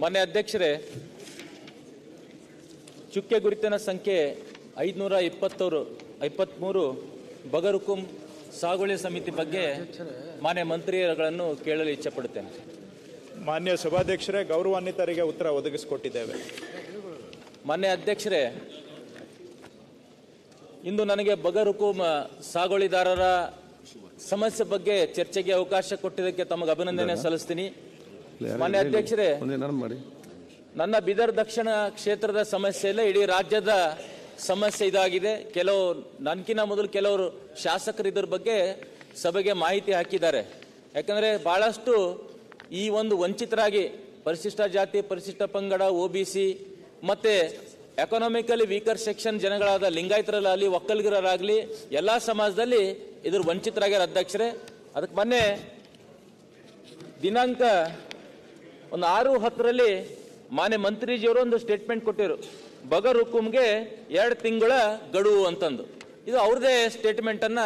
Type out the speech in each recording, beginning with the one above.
ಮಾನ್ಯ ಅಧ್ಯಕ್ಷರೇ ಚುಕ್ಕೆ ಗುರುತಿನ ಸಂಖ್ಯೆ ಐದುನೂರ ಇಪ್ಪತ್ತೂರು ಇಪ್ಪತ್ತ್ಮೂರು ಬಗರುಕುಂ ಸಾಗುವಳಿ ಸಮಿತಿ ಬಗ್ಗೆ ಮಾನ್ಯ ಮಂತ್ರಿಗಳನ್ನು ಕೇಳಲು ಇಚ್ಛೆಪಡುತ್ತೇನೆ. ಮಾನ್ಯ ಸಭಾಧ್ಯಕ್ಷರೇ ಗೌರವಾನ್ವಿತರಿಗೆ ಉತ್ತರ ಒದಗಿಸಿಕೊಟ್ಟಿದ್ದೇವೆ. ಮಾನ್ಯ ಅಧ್ಯಕ್ಷರೇ ಇಂದು ನನಗೆ ಬಗರುಕುಂ ಸಾಗುವಳಿದಾರರ ಸಮಸ್ಯೆ ಬಗ್ಗೆ ಚರ್ಚೆಗೆ ಅವಕಾಶ ಕೊಟ್ಟಿದ್ದಕ್ಕೆ ತಮಗೆ ಅಭಿನಂದನೆ ಸಲ್ಲಿಸ್ತೀನಿ. ಮಾನ್ಯ ಅಧ್ಯಕ್ಷರೇ ಮಾಡಿ. ನನ್ನ ಬಿದರ್ ದಕ್ಷಿಣ ಕ್ಷೇತ್ರದ ಸಮಸ್ಯೆ ಇಲ್ಲ ಇಡೀ ರಾಜ್ಯದ ಸಮಸ್ಯೆ ಇದಾಗಿದೆ. ಕೆಲವು ನನ್ಕಿನ ಮೊದಲು ಕೆಲವರು ಶಾಸಕರು ಇದ್ರ ಬಗ್ಗೆ ಸಭೆಗೆ ಮಾಹಿತಿ ಹಾಕಿದ್ದಾರೆ. ಯಾಕಂದ್ರೆ ಬಹಳಷ್ಟು ಈ ಒಂದು ವಂಚಿತರಾಗಿ ಪರಿಶಿಷ್ಟ ಜಾತಿ ಪರಿಶಿಷ್ಟ ಪಂಗಡ ಒ ಬಿ ಸಿ ಮತ್ತೆ ಎಕನಾಮಿಕಲಿ ವೀಕರ್ ಸೆಕ್ಷನ್ ಜನಗಳಾದ ಲಿಂಗಾಯತರಲ್ಲಾಗಲಿ ಒಕ್ಕಲಿಗರಾಗಲಿ ಎಲ್ಲ ಸಮಾಜದಲ್ಲಿ ಇದ್ರ ವಂಚಿತರಾಗ್ಯಾರ ಅಧ್ಯಕ್ಷರೇ. ಅದಕ್ಕೆ ಮೊನ್ನೆ ದಿನಾಂಕ ಒಂದು ಆರು ಹತ್ತರಲ್ಲಿ ಮಾನ್ಯ ಮಂತ್ರಿಜಿಯವರು ಒಂದು ಸ್ಟೇಟ್ಮೆಂಟ್ ಕೊಟ್ಟಿರು. ಬಗರ್ ಹುಕುಮ್ಗೆ ಎರಡು ತಿಂಗಳ ಗಡುವು ಅಂತಂದು. ಇದು ಅವ್ರದೇ ಸ್ಟೇಟ್ಮೆಂಟ್ ಅನ್ನ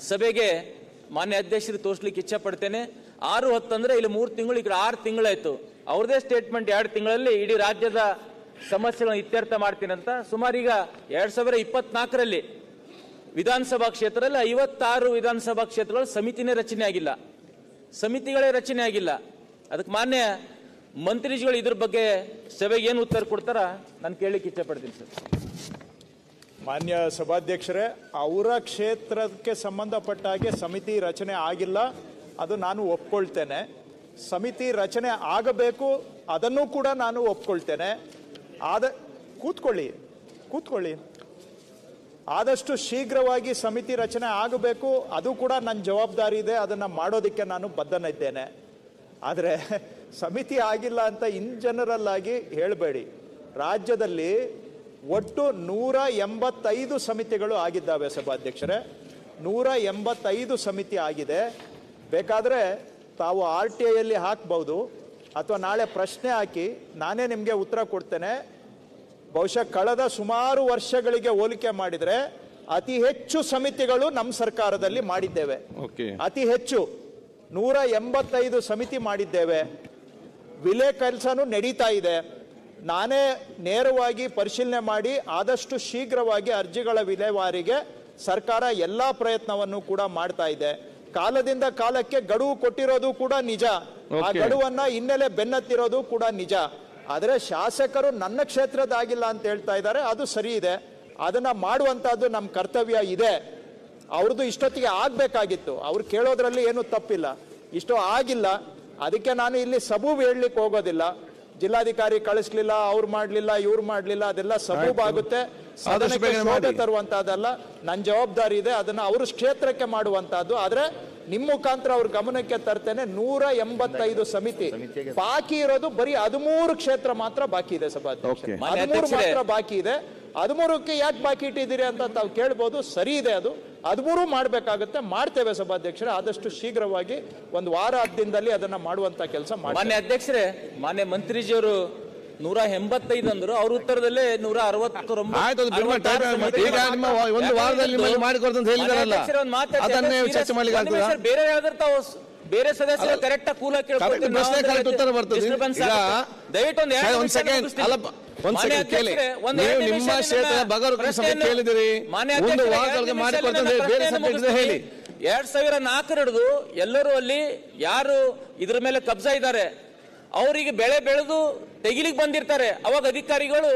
ಸಭೆಗೆ ಮಾನ್ಯ ಅಧ್ಯಕ್ಷರಿಗೆ ತೋರಿಸ್ಲಿಕ್ಕೆ ಇಚ್ಛೆ ಪಡ್ತೇನೆ ಆರು ಹತ್ತಂದ್ರೆ ಇಲ್ಲಿ ಮೂರು ತಿಂಗಳು, ಈ ಆರು ತಿಂಗಳಾಯಿತು. ಅವ್ರದೇ ಸ್ಟೇಟ್ಮೆಂಟ್ ಎರಡು ತಿಂಗಳಲ್ಲಿ ಇಡೀ ರಾಜ್ಯದ ಸಮಸ್ಯೆಗಳನ್ನು ಇತ್ಯರ್ಥ ಮಾಡ್ತೀನಿ ಅಂತ. ಸುಮಾರು ಈಗ ಎರಡ್ ಸಾವಿರ ಇಪ್ಪತ್ನಾಲ್ಕರಲ್ಲಿ ವಿಧಾನಸಭಾ ಕ್ಷೇತ್ರದಲ್ಲಿ ಐವತ್ತಾರು ವಿಧಾನಸಭಾ ಕ್ಷೇತ್ರಗಳು ಸಮಿತಿನೇ ರಚನೆ ಆಗಿಲ್ಲ. ಸಮಿತಿಗಳೇ ರಚನೆ ಆಗಿಲ್ಲ. ಅದಕ್ಕೆ ಮಾನ್ಯ ಮಂತ್ರಿಗಳು ಇದ್ರ ಬಗ್ಗೆ ಸಭೆಗೆ ಏನು ಉತ್ತರ ಕೊಡ್ತಾರ? ನಾನು ಕೇಳಲಿಕ್ಕೆ ಪಡ್ತೀನಿ ಸರ್. ಮಾನ್ಯ ಸಭಾಧ್ಯಕ್ಷರೇ, ಅವರ ಕ್ಷೇತ್ರಕ್ಕೆ ಸಂಬಂಧಪಟ್ಟ ಹಾಗೆ ಸಮಿತಿ ರಚನೆ ಆಗಿಲ್ಲ. ಅದು ನಾನು ಒಪ್ಕೊಳ್ತೇನೆ. ಸಮಿತಿ ರಚನೆ ಆಗಬೇಕು, ಅದನ್ನು ಕೂಡ ನಾನು ಒಪ್ಕೊಳ್ತೇನೆ. ಆದ, ಕೂತ್ಕೊಳ್ಳಿ ಕೂತ್ಕೊಳ್ಳಿ. ಆದಷ್ಟು ಶೀಘ್ರವಾಗಿ ಸಮಿತಿ ರಚನೆ ಆಗಬೇಕು. ಅದು ಕೂಡ ನನ್ನ ಜವಾಬ್ದಾರಿ ಇದೆ. ಅದನ್ನು ಮಾಡೋದಕ್ಕೆ ನಾನು ಬದ್ಧನಿದ್ದೇನೆ ಆದರೆ ಸಮಿತಿ ಆಗಿಲ್ಲ ಅಂತ ಇನ್ ಜನರಲ್ ಆಗಿ ಹೇಳಬೇಡಿ. ರಾಜ್ಯದಲ್ಲಿ ಒಟ್ಟು ನೂರ ಎಂಬತ್ತೈದು ಸಮಿತಿಗಳು ಆಗಿದ್ದಾವೆ ಸಭಾಧ್ಯಕ್ಷರೇ. ನೂರ ಎಂಬತ್ತೈದು ಸಮಿತಿ ಆಗಿದೆ. ಬೇಕಾದರೆ ತಾವು ಆರ್ ಟಿ ಐಯಲ್ಲಿ ಹಾಕ್ಬೋದು. ಅಥವಾ ನಾಳೆ ಪ್ರಶ್ನೆ ಹಾಕಿ ನಾನೇ ನಿಮಗೆ ಉತ್ತರ ಕೊಡ್ತೇನೆ. ಬಹುಶಃ ಕಳೆದ ಸುಮಾರು ವರ್ಷಗಳಿಗೆ ಹೋಲಿಕೆ ಮಾಡಿದರೆ ಅತಿ ಹೆಚ್ಚು ಸಮಿತಿಗಳು ನಮ್ಮ ಸರ್ಕಾರದಲ್ಲಿ ಮಾಡಿದ್ದೇವೆ. ಓಕೆ ಅತಿ ಹೆಚ್ಚು. ನೂರ ಎಂಬತ್ತೈದು ಸಮಿತಿ ಮಾಡಿದ್ದೇವೆ. ವಿಲೆ ಕೆಲಸನೂ ನಡೀತಾ ಇದೆ. ನಾನೇ ನೇರವಾಗಿ ಪರಿಶೀಲನೆ ಮಾಡಿ ಆದಷ್ಟು ಶೀಘ್ರವಾಗಿ ಅರ್ಜಿಗಳ ವಿಲೇವಾರಿಗೆ ಸರ್ಕಾರ ಎಲ್ಲ ಪ್ರಯತ್ನವನ್ನು ಕೂಡ ಮಾಡ್ತಾ ಇದೆ. ಕಾಲದಿಂದ ಕಾಲಕ್ಕೆ ಗಡುವು ಕೊಟ್ಟಿರೋದು ಕೂಡ ನಿಜ. ಆ. ಗಡುವನ್ನ ಹಿನ್ನೆಲೆ ಬೆನ್ನತ್ತಿರೋದು ಕೂಡ ನಿಜ. ಆದರೆ ಶಾಸಕರು ನನ್ನ ಕ್ಷೇತ್ರದಾಗಿಲ್ಲ ಅಂತ ಹೇಳ್ತಾ ಇದ್ದಾರೆ. ಅದು ಸರಿ ಇದೆ. ಅದನ್ನ ಮಾಡುವಂತಹದ್ದು ನಮ್ಮ ಕರ್ತವ್ಯ ಇದೆ. ಅವ್ರದ್ದು ಇಷ್ಟೊತ್ತಿಗೆ ಆಗ್ಬೇಕಾಗಿತ್ತು. ಅವ್ರು ಕೇಳೋದ್ರಲ್ಲಿ ಏನು ತಪ್ಪಿಲ್ಲ. ಇಷ್ಟು ಆಗಿಲ್ಲ. ಅದಕ್ಕೆ ನಾನು ಇಲ್ಲಿ ಸಬೂಬ್ ಹೇಳಲಿಕ್ಕೆ ಹೋಗೋದಿಲ್ಲ. ಜಿಲ್ಲಾಧಿಕಾರಿ ಕಳಿಸ್ಲಿಲ್ಲ ಅವ್ರು ಮಾಡ್ಲಿಲ್ಲ ಇವ್ರು ಮಾಡ್ಲಿಲ್ಲ ಅದೆಲ್ಲ ಸಬೂಬ್ ಆಗುತ್ತೆ. ಸದನಕ್ಕೆ ತರುವಂತಹದ್ದಲ್ಲ ನನ್ನ ಜವಾಬ್ದಾರಿ ಇದೆ. ಅದನ್ನ ಅವ್ರ ಕ್ಷೇತ್ರಕ್ಕೆ ಮಾಡುವಂತಹದ್ದು ಆದ್ರೆ ನಿಮ್ಮ ಮುಖಾಂತರ ಅವ್ರ ಗಮನಕ್ಕೆ ತರ್ತೇನೆ. ನೂರ ಎಂಬತ್ತೈದು ಸಮಿತಿ. ಬಾಕಿ ಇರೋದು ಬರೀ ಹದಿಮೂರು ಕ್ಷೇತ್ರ ಮಾತ್ರ ಬಾಕಿ ಇದೆ ಸಭಾಧ್ಯಕ್ಷ ಹದಿಮೂರು. ಮಾತ್ರ ಬಾಕಿ ಇದೆ. ಹದಿಮೂರಕ್ಕೆ ಯಾಕೆ ಬಾಕಿ ಇಟ್ಟಿದ್ದೀರಿ ಅಂತ ತಾವು ಕೇಳ್ಬೋದು. ಸರಿ ಇದೆ ಅದು. ಹದಿಮೂರು ಮಾಡಬೇಕಾಗುತ್ತೆ ಮಾಡ್ತೇವೆ ಸಭಾಧ್ಯಕ್ಷರೇ. ಆದಷ್ಟು ಶೀಘ್ರವಾಗಿ ಒಂದು ವಾರ ದಿನದಲ್ಲಿ ಅದನ್ನ ಮಾಡುವಂತ ಕೆಲಸ ಮಾಡಿ ಮಾನ್ಯ ಅಧ್ಯಕ್ಷರೇ ಮಾನ್ಯ ಮಂತ್ರಿಜಿಯವರು ನೂರ ಎಂಬತ್ತೈದು ಅಂದ್ರು ಅವ್ರ ಉತ್ತರದಲ್ಲೇ ನೂರ ಅರವತ್ತೊಂಬತ್ತು ಆಯ್ತು ಅದು ಬಿಡುವ ಟೈಮ್ ಈಗ ನಿಮ್ಮ ಒಂದು ವಾರದಲ್ಲಿ ನಿಮ್ಮಲ್ಲಿ ಮಾಡಿಕೊಡ್ತೀನಿ ಅಂತ ಹೇಳಿದಾರಲ್ಲ ಅದನ್ನೇ ಚರ್ಚೆ ಮಾಡ್ಲಿಕ್ಕೆ ಆಗ್ತದಾ? ಬೇರೆ ಯಾವ್ದಾರು ತಾವು ಬೇರೆ ಸದಸ್ಯರು ಕರೆಕ್ಟ್ ಕೂಲ ಪ್ರಶ್ನೆ ಉತ್ತರ ಬರ್ತದೆ. ದಯವಿಟ್ಟು ಒಂದು ಸರಿ, ಒಂದ್ second. ಅಲ್ಲಪ್ಪ, ಒಂದ್ second ಕೇಳಿ. ನೀವು ನಿಮ್ಮ ಕ್ಷೇತ್ರದ ಬಗರುಕುಂ ಸಭೆ ಕೇಳಿದಿರಿ. ಒಂದು ವಾರದೊಳಗೆ ಮಾಡಿಕೊಡ್ತೇನೆ ಬೇರೆ subject ಇದೆ ಹೇಳಿ. ಎರಡ್ ಸಾವಿರ ನಾಲ್ಕರ ಹಿಡಿದು ಎಲ್ಲರೂ ಅಲ್ಲಿ ಯಾರು ಇದ್ರ ಮೇಲೆ ಕಬ್ಜಾ ಇದ್ದಾರೆ ಅವರಿಗೆ ಬೆಳೆ ಬೆಳೆದು ತೆಗಿಲಿಕ್ಕೆ ಬಂದಿರ್ತಾರೆ ಅವಾಗ ಅಧಿಕಾರಿಗಳು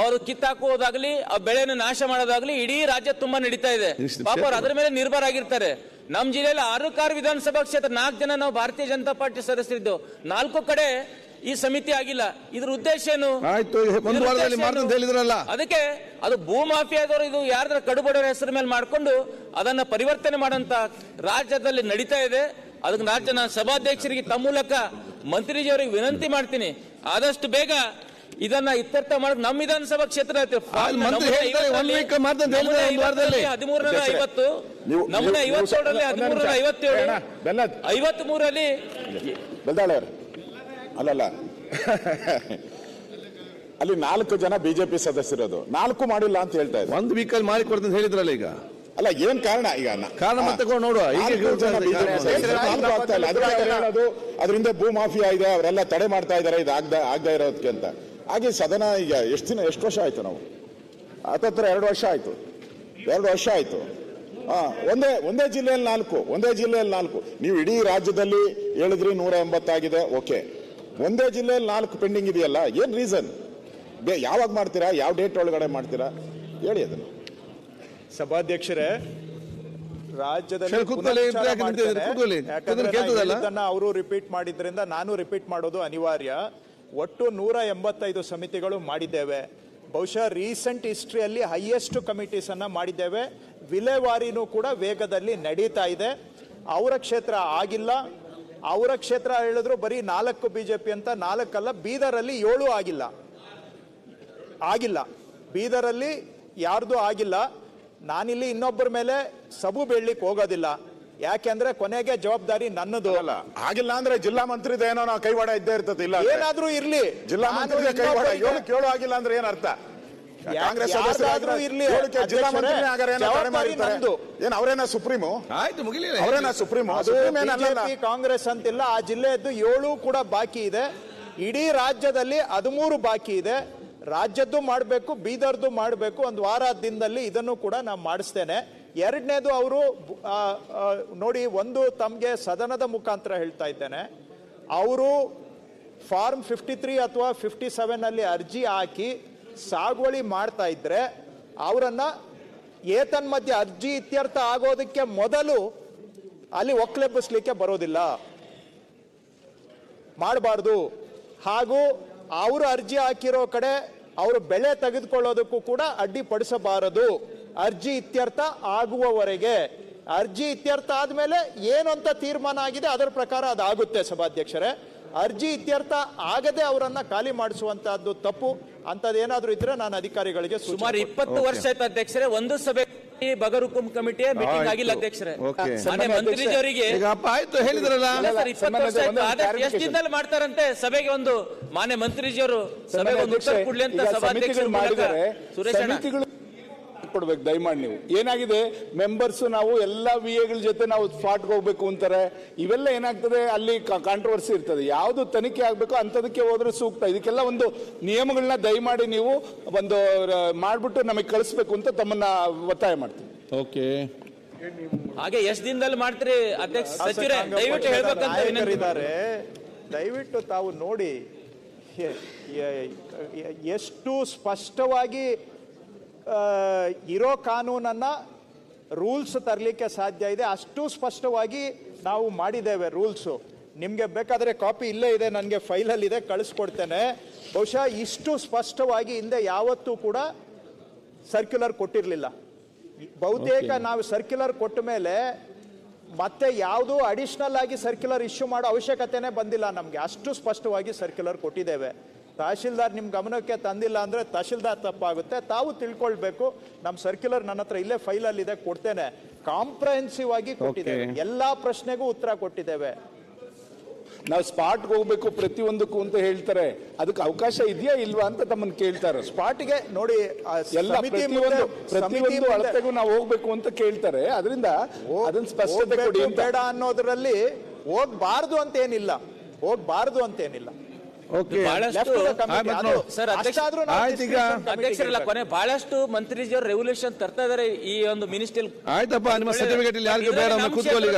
ಅವರು ಕಿತ್ತಾಕುವುದಾಗ್ಲಿ ಆ ಬೆಳೆಯನ್ನು ನಾಶ ಮಾಡೋದಾಗ್ಲಿ ಇಡೀ ರಾಜ್ಯ ತುಂಬಾ ನಡೀತಾ ಇದೆ ಪಾಪ ಅವ್ರು ಅದ್ರ ಮೇಲೆ ನಿರ್ಭರ ಆಗಿರ್ತಾರೆ ನಮ್ ಜಿಲ್ಲೆಯಲ್ಲಿ ಆರು ಕಾರು ವಿಧಾನಸಭಾ ಕ್ಷೇತ್ರ ನಾಲ್ಕು ಜನ ನಾವು ಭಾರತೀಯ ಜನತಾ ಪಾರ್ಟಿ ಸದಸ್ಯರಿದ್ದು. ನಾಲ್ಕು ಕಡೆ ಈ ಸಮಿತಿ ಆಗಿಲ್ಲ. ಇದ್ರ ಉದ್ದೇಶ ಏನು. ಅದಕ್ಕೆ ಅದು ಭೂ ಮಾಫಿಯಾದವರು ಇದು ಯಾರ್ದ್ರ ಕಡುಬಡವರ ಹೆಸರು ಮೇಲೆ ಮಾಡಿಕೊಂಡು ಅದನ್ನ ಪರಿವರ್ತನೆ ಮಾಡಂತ ರಾಜ್ಯದಲ್ಲಿ ನಡೀತಾ ಇದೆ. ಅದಕ್ಕೆ ರಾಜ್ಯ ನಾನು ಸಭಾಧ್ಯಕ್ಷರಿಗೆ ತಮ್ಮ ಮೂಲಕ ಮಂತ್ರಿಜಿಯವರಿಗೆ ವಿನಂತಿ ಮಾಡ್ತೀನಿ. ಆದಷ್ಟು ಬೇಗ ಇದನ್ನ ಇತ್ಯರ್ಥ ಮಾಡಕ್ ನಮ್ಮ ವಿಧಾನಸಭಾ ಕ್ಷೇತ್ರ. ಹದಿಮೂರರ ಐವತ್ತು ಐವತ್ತೇಳರಲ್ಲಿ. ಐವತ್ತೇಳು. ಐವತ್ ಮೂರಲ್ಲಿ. ಅಲ್ಲಲ್ಲ ಅಲ್ಲಿ ನಾಲ್ಕು ಜನ ಬಿಜೆಪಿ ಸದಸ್ಯರದು ನಾಲ್ಕು ಮಾಡಿಲ್ಲ ಅಂತ ಹೇಳ್ತಾ ಇದ್ದಾರೆ ಒಂದು ವೀಕಲ್ಲಿ ಮಾಡಿ ಅಂತ ಹೇಳಿದ್ರಲ್ಲ ಈಗ ಅಲ್ಲ ಏನ್ ಕಾರಣ ಈಗ ಕಾರಣ ಮತ್ತೆ ತಗೊಂಡು ನೋಡುವ. ಅದರಿಂದ ಭೂ ಮಾಫಿಯಾ ಇದೆ ಅವರೆಲ್ಲ ತಡೆ ಮಾಡ್ತಾ ಇದ್ದಾರೆ ಇದು ಆಗ್ದ ಆಗದೆ ಇರೋದಕ್ಕೆ ಅಂತ ಹಾಗೆ ಸದನ ಈಗ ಎಷ್ಟು ದಿನ ಎಷ್ಟು ವರ್ಷ ಆಯ್ತು ನಾವು? ಹತ್ತತ್ರ ಎರಡು ವರ್ಷ ಆಯ್ತು. ಎರಡು ವರ್ಷ ಆಯ್ತು. ಹಾ ಒಂದೇ ಒಂದೇ ಜಿಲ್ಲೆಯಲ್ಲಿ ನಾಲ್ಕು ಒಂದೇ ಜಿಲ್ಲೆಯಲ್ಲಿ ನಾಲ್ಕು. ನೀವು ಇಡೀ ರಾಜ್ಯದಲ್ಲಿ ಹೇಳಿದ್ರಿ ನೂರ ಎಂಬತ್ತಾಗಿದೆ ಓಕೆ. ಒಂದೇ ಜಿಲ್ಲೆಯಲ್ಲಿ ನಾಲ್ಕು ಪೆಂಡಿಂಗ್ ಇದೆಯಲ್ಲ ಏನ್ ರೀಸನ್? ಬೇ ಯಾವಾಗ ಮಾಡ್ತೀರಾ ಯಾವ ಡೇಟ್ ಒಳಗಡೆ ಮಾಡ್ತೀರಾ? ಹೇಳಿ ಅದನ್ನು. ಸಭಾಧ್ಯಕ್ಷರೇ ರಾಜ್ಯದಲ್ಲಿ ಅವರು ರಿಪೀಟ್ ಮಾಡಿದ್ರಿಂದ ನಾನು ರಿಪೀಟ್ ಮಾಡೋದು ಅನಿವಾರ್ಯ. ಒಟ್ಟು ನೂರ ಎಂಬತ್ತೈದು ಸಮಿತಿಗಳು ಮಾಡಿದ್ದೇವೆ. ಬಹುಶಃ ರೀಸೆಂಟ್ ಹಿಸ್ಟ್ರಿಯಲ್ಲಿ ಹೈಯೆಸ್ಟ್ ಕಮಿಟೀಸನ್ನು ಮಾಡಿದ್ದೇವೆ. ವಿಲೇವಾರಿನೂ ಕೂಡ ವೇಗದಲ್ಲಿ ನಡೀತಾ ಇದೆ. ಅವರ ಕ್ಷೇತ್ರ ಆಗಿಲ್ಲ. ಅವರ ಕ್ಷೇತ್ರ ಹೇಳಿದ್ರು ಬರೀ ನಾಲ್ಕು ಬಿ ಜೆ ಪಿ ಅಂತ, ನಾಲ್ಕಲ್ಲ ಬೀದರಲ್ಲಿ ಏಳು ಆಗಿಲ್ಲ. ಆಗಿಲ್ಲ. ಬೀದರಲ್ಲಿ ಯಾರ್ದು ಆಗಿಲ್ಲ. ನಾನಿಲ್ಲಿ ಇನ್ನೊಬ್ಬರ ಮೇಲೆ ಸಬು ಬೀಳ್ಲಿಕ್ಕೆ ಹೋಗೋದಿಲ್ಲ. ಯಾಕೆಂದ್ರೆ ಕೊನೆಗೆ ಜವಾಬ್ದಾರಿ ನನ್ನದು. ಅಲ್ಲ ಆಗಿಲ್ಲ ಅಂದ್ರೆ ಜಿಲ್ಲಾ ಮಂತ್ರಿದ ಏನೋ ನಾವು ಕೈವಾಡ ಇದ್ದೇ ಇರ್ತದೆ ಇಲ್ಲ. ಏನಾದ್ರೂ ಇರ್ಲಿ. ಜಿಲ್ಲಾ ಮಂತ್ರಿ ಮಂತ್ರಿದ ಕೈವಾಡ ಏನು ಕೇಳೋ ಆಗಿಲ್ಲ ಅಂದ್ರೆ ಏನ್ ಅರ್ಥ? ಕಾಂಗ್ರೆಸ್ ಯಾರ್ದಾದ್ರೂ ಇರ್ಲಿ, ಏಳಕ್ಕೆ ಜಿಲ್ಲಾ ಮಂತ್ರಿ ಆಗಾರೆ ಏನೋ ಮಾಡಿರ್ತಾರೆ. ಅವರೇನ ಸುಪ್ರೀಮು? ಆಯ್ತು ಮುಗಿಲಿಲ್ಲ. ಅವರೇನ ಸುಪ್ರೀಮು? ಸುಪ್ರೀಂ ಏನಲ್ಲ. ಬಿಜೆಪಿ ಕಾಂಗ್ರೆಸ್ ಅಂತಿಲ್ಲ. ಆ ಜಿಲ್ಲೆಯದ್ದು ಏಳು ಕೂಡ ಬಾಕಿ ಇದೆ. ಇಡೀ ರಾಜ್ಯದಲ್ಲಿ ಹದಿಮೂರು ಬಾಕಿ ಇದೆ. ರಾಜ್ಯದ್ದು ಮಾಡಬೇಕು ಬೀದರ್ದು ಮಾಡಬೇಕು. ಒಂದು ವಾರ ದಿನದಲ್ಲಿ ಇದನ್ನು ಕೂಡ ನಾನು ಮಾಡಿಸ್ತೇನೆ. ಎರಡನೇದು ಅವರು ನೋಡಿ, ಒಂದು ತಮಗೆ ಸದನದ ಮುಖಾಂತರ ಹೇಳ್ತಾ ಇದ್ದೇನೆ. ಅವರು ಫಾರ್ಮ್ ಫಿಫ್ಟಿ ತ್ರೀ ಅಥವಾ ಫಿಫ್ಟಿ ಸೆವೆನಲ್ಲಿ ಅರ್ಜಿ ಹಾಕಿ ಸಾಗುವಳಿ ಮಾಡ್ತಾ ಇದ್ರೆ ಅವರನ್ನ ಏತನ್ಮಧ್ಯೆ ಅರ್ಜಿ ಇತ್ಯರ್ಥ ಆಗೋದಕ್ಕೆ ಮೊದಲು ಅಲ್ಲಿ ಒಕ್ಲೆಬ್ಬಿಸ್ಲಿಕ್ಕೆ ಬರೋದಿಲ್ಲ. ಮಾಡಬಾರ್ದು. ಹಾಗೂ ಅವರು ಅರ್ಜಿ ಹಾಕಿರೋ ಕಡೆ ಅವರು ಬೆಳೆ ತೆಗೆದುಕೊಳ್ಳೋದಕ್ಕೂ ಕೂಡ ಅಡ್ಡಿಪಡಿಸಬಾರದು. ಅರ್ಜಿ ಇತ್ಯರ್ಥ ಆಗುವವರೆಗೆ. ಅರ್ಜಿ ಇತ್ಯರ್ಥ ಆದ್ಮೇಲೆ ಏನು ಅಂತ ತೀರ್ಮಾನ ಆಗಿದೆ ಅದರ ಪ್ರಕಾರ ಅದಾಗುತ್ತೆ ಸಭಾಧ್ಯಕ್ಷರೇ. ಅರ್ಜಿ ಇತ್ಯರ್ಥ ಆಗದೆ ಅವರನ್ನ ಖಾಲಿ ಮಾಡಿಸುವಂತಹದ್ದು ತಪ್ಪು. ಅಂತದೇನಾದ್ರೂ ಇದ್ರೆ ನಾನು ಅಧಿಕಾರಿಗಳಿಗೆ ಸುಮಾರು ಇಪ್ಪತ್ತು ವರ್ಷ ಆಯ್ತು ಅಧ್ಯಕ್ಷರೇ ಒಂದು ಸಭೆ ಬಗರುಕುಂ ಕಮಿಟಿಯ ಮೀಟಿಂಗ್ ಆಗಿಲ್ಲ ಅಧ್ಯಕ್ಷರೇ. ಮಂತ್ರಿಜವರಿಗೆ ಈಗ ಆಯ್ತು ಹೇಳಿದ್ರಲ್ಲ. ಎಷ್ಟು ದಿನದಲ್ಲಿ ಮಾಡ್ತಾರಂತೆ? ಸಭೆಗೆ ಒಂದು ಮಾನ್ಯ ಮಂತ್ರಿಜಿಯವರು ಸಭೆಗೆ ಒಂದು ಉತ್ತರ ಕೊಡ್ಲಿ ಅಂತ ಸಭಾಧ್ಯಕ್ಷರು ಸುರೇಶ್ ಕೊಡ್ಬೇಕು ದಯಮಾಡಿ ನೀವು. ಏನಾಗಿದೆ? ಮೆಂಬರ್ಸ್ ನಾವು ಎಲ್ಲ ವಿ ಎಗಳ ಜೊತೆ ನಾವು ಸ್ಪಾಟ್ಗೆ ಹೋಗ್ಬೇಕು ಅಂತಾರೆ. ಇವೆಲ್ಲ ಏನಾಗ್ತದೆ? ಅಲ್ಲಿ ಕಾಂಟ್ರವರ್ಸಿ ಇರ್ತದೆ. ಯಾವುದು ತನಿಖೆ ಆಗ್ಬೇಕು ಅಂಥದಕ್ಕೆ ಹೋದ್ರೆ ಸೂಕ್ತ. ಇದಕ್ಕೆಲ್ಲ ಒಂದು ನಿಯಮಗಳನ್ನ ದಯಮಾಡಿ ನೀವು ಒಂದು ಮಾಡಿಬಿಟ್ಟು ನಮಗೆ ಕಳಿಸ್ಬೇಕು ಅಂತ ತಮ್ಮನ್ನ ಒತ್ತಾಯ ಮಾಡ್ತೀವಿ ಓಕೆ. ಹಾಗೆ ಎಷ್ಟು ದಿನದಲ್ಲಿ ಮಾಡ್ತೀರಿ ಅಧ್ಯಕ್ಷ ಸಚಿವರೇ? ದಯವಿಟ್ಟು ಹೇಳ್ಬೇಕಂತ ದಯವಿಟ್ಟು ತಾವು ನೋಡಿ ಎಷ್ಟು ಸ್ಪಷ್ಟವಾಗಿ ಇರೋ ಕಾನೂನನ್ನು ರೂಲ್ಸ್ ತರಲಿಕ್ಕೆ ಸಾಧ್ಯ ಇದೆ. ಅಷ್ಟು ಸ್ಪಷ್ಟವಾಗಿ ನಾವು ಮಾಡಿದ್ದೇವೆ ರೂಲ್ಸು. ನಿಮಗೆ ಬೇಕಾದರೆ ಕಾಪಿ ಇಲ್ಲೇ ಇದೆ ನನಗೆ ಫೈಲಲ್ಲಿದೆ ಕಳಿಸ್ಕೊಡ್ತೇನೆ. ಬಹುಶಃ ಇಷ್ಟು ಸ್ಪಷ್ಟವಾಗಿ ಹಿಂದೆ ಯಾವತ್ತೂ ಕೂಡ ಸರ್ಕ್ಯುಲರ್ ಕೊಟ್ಟಿರಲಿಲ್ಲ. ಬಹುತೇಕ ನಾವು ಸರ್ಕ್ಯುಲರ್ ಕೊಟ್ಟ ಮೇಲೆ ಮತ್ತೆ ಯಾವುದೂ ಅಡಿಷನಲ್ ಆಗಿ ಸರ್ಕ್ಯುಲರ್ ಇಶ್ಯೂ ಮಾಡೋ ಅವಶ್ಯಕತೆನೇ ಬಂದಿಲ್ಲ ನಮಗೆ. ಅಷ್ಟು ಸ್ಪಷ್ಟವಾಗಿ ಸರ್ಕ್ಯುಲರ್ ಕೊಟ್ಟಿದ್ದೇವೆ. ತಹಶೀಲ್ದಾರ್ ನಿಮ್ಮ ಗಮನಕ್ಕೆ ತಂದಿಲ್ಲ ಅಂದರೆ ತಹಶೀಲ್ದಾರ್ ತಪ್ಪಾಗುತ್ತೆ. ತಾವು ತಿಳ್ಕೊಳ್ಬೇಕು. ನಮ್ಮ ಸರ್ಕ್ಯುಲರ್ ನನ್ನ ಹತ್ರ ಇಲ್ಲೇ ಫೈಲಲ್ಲಿ ಇದೆ ಕೊಡ್ತೇನೆ. ಕಾಂಪ್ರಹೆನ್ಸಿವ್ ಆಗಿ ಕೊಟ್ಟಿದ್ದೇವೆ. ಎಲ್ಲಾ ಪ್ರಶ್ನೆಗೂ ಉತ್ತರ ಕೊಟ್ಟಿದ್ದೇವೆ. ನಾವು ಸ್ಪಾಟ್ಗೆ ಹೋಗ್ಬೇಕು ಪ್ರತಿಯೊಂದಕ್ಕೂ ಅಂತ ಹೇಳ್ತಾರೆ. ಅದಕ್ಕೆ ಅವಕಾಶ ಇದೆಯಾ ಇಲ್ವಾ ಅಂತ ತಮ್ಮನ್ನ ಕೇಳ್ತಾರೆ. ಸ್ಪಾಟ್ಗೆ ನೋಡಿ ಎಲ್ಲ ಪ್ರತಿಯೊಂದು ಪ್ರತಿಯೊಂದು ಅಳತೆಗೂ ನಾವು ಹೋಗ್ಬೇಕು ಅಂತ ಕೇಳ್ತಾರೆ. ಅದರಿಂದ ಅದನ್ನ ಸ್ಪಷ್ಟತೆ ಕೊಡಿ ಬೇಡ ಅನ್ನೋದ್ರಲ್ಲಿ ಹೋಗ್ಬಾರ್ದು ಅಂತ ಏನಿಲ್ಲ. ಹೋಗ್ಬಾರ್ದು ಅಂತ ಏನಿಲ್ಲ. ಅಧ್ಯಕ್ಷರಲ್ಲ ಕೊನೆ ಬಹಳಷ್ಟು ಮಂತ್ರಿಜಿಯವರು ರೆವಲ್ಯೂಷನ್ ತರ್ತಾ ಇದಾರೆ ಈ ಒಂದು ಮಿನಿಸ್ಟ್ರಿ ಆಯ್ತಪ್ಪ ನಿಮ್ಮ ಸರ್ಟಿಫಿಕೇಟ್ ಇಲ್ಲಿ ಯಾರಿಗೂ ಬೇಡ ಕೂತ್ಕೊಳ್ಳಿ